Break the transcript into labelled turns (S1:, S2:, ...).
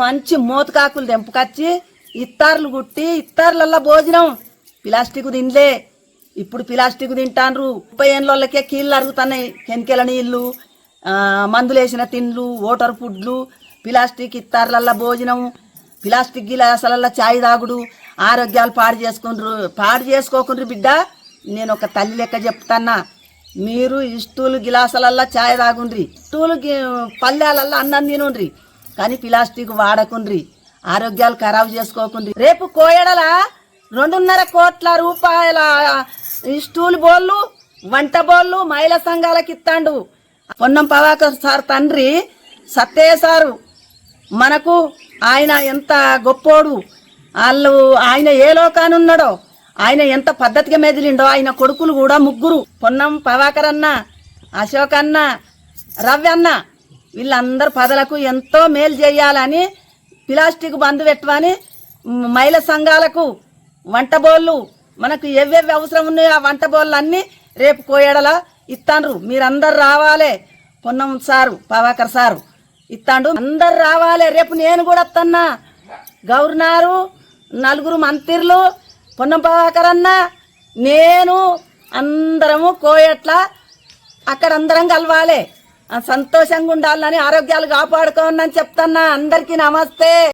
S1: మంచి మోతకాకులు తెంపుకొచ్చి ఇత్తార్లు కుట్టి ఇత్తార్లల్లా భోజనం. ప్లాస్టిక్ తినలే. ఇప్పుడు ప్లాస్టిక్ తింటాండ్రు. ముప్పై ఏళ్ళకే కీళ్ళు అరుగుతున్నాయి. కెనికెల నీళ్ళు మందులేసిన తిండ్లు ఓటర్ ఫుడ్లు ప్లాస్టిక్ ఇత్తార్లల్లా భోజనం ప్లాస్టిక్ గిలాసాలల్లా చాయ్ తాగుడు ఆరోగ్యాలు పాడు చేసుకుండ్రు. పాడు చేసుకోకుండ్రు బిడ్డ నేను ఒక తల్లి లెక్క చెప్తాన్నా. మీరు ఇష్టూలు గిలాసాలల్లా చాయ్ తాగుండ్రి. ఇష్టూలు పల్లెలల్లా అన్నం తినుండ్రి. కానీ ప్లాస్టిక్ వాడకుండ్రి. ఆరోగ్యాలు ఖరాబ్ చేసుకోకుండ్రి. రేపు కోయడల రెండున్నర కోట్ల రూపాయల ఈ స్టూల్ బోళ్ళు వంట బోళ్ళు మహిళా సంఘాలకు ఇస్తాండు పొన్నం పవాకర్ సార్ తండ్రి సత్తయ్య సారు మనకు ఆయన ఎంత గొప్పోడు వాళ్ళు ఆయన ఏ లోకానున్నాడో ఆయన ఎంత పద్ధతిగా మెదిలిండో ఆయన కొడుకులు కూడా ముగ్గురు. పొన్నం పవాకర్ అన్న అశోక్ అన్న రవి అన్న వీళ్ళందరు పదలకు ఎంతో మేలు చేయాలని ప్లాస్టిక్ బంద్ పెట్టమని మహిళ సంఘాలకు వంట బోళ్ళు మనకు ఎవెవి అవసరం ఉన్నాయో ఆ వంట బోళ్ళు అన్నీ రేపు కోయడలా ఇస్తాండ్రు మీరందరు రావాలే పొన్నం సారు పవాకర్ సారు ఇస్తాండు అందరు రావాలే రేపు నేను కూడా వస్తున్నా గవర్నరు నలుగురు మంత్రులు పొన్నం పవాకర్ అన్న నేను అందరము కోయట్ల అక్కడ అందరం కలవాలి. సంతోషంగా ఉండాలని ఆరోగ్యాలు కాపాడుకోనని చెప్తున్నా. అందరికీ నమస్తే.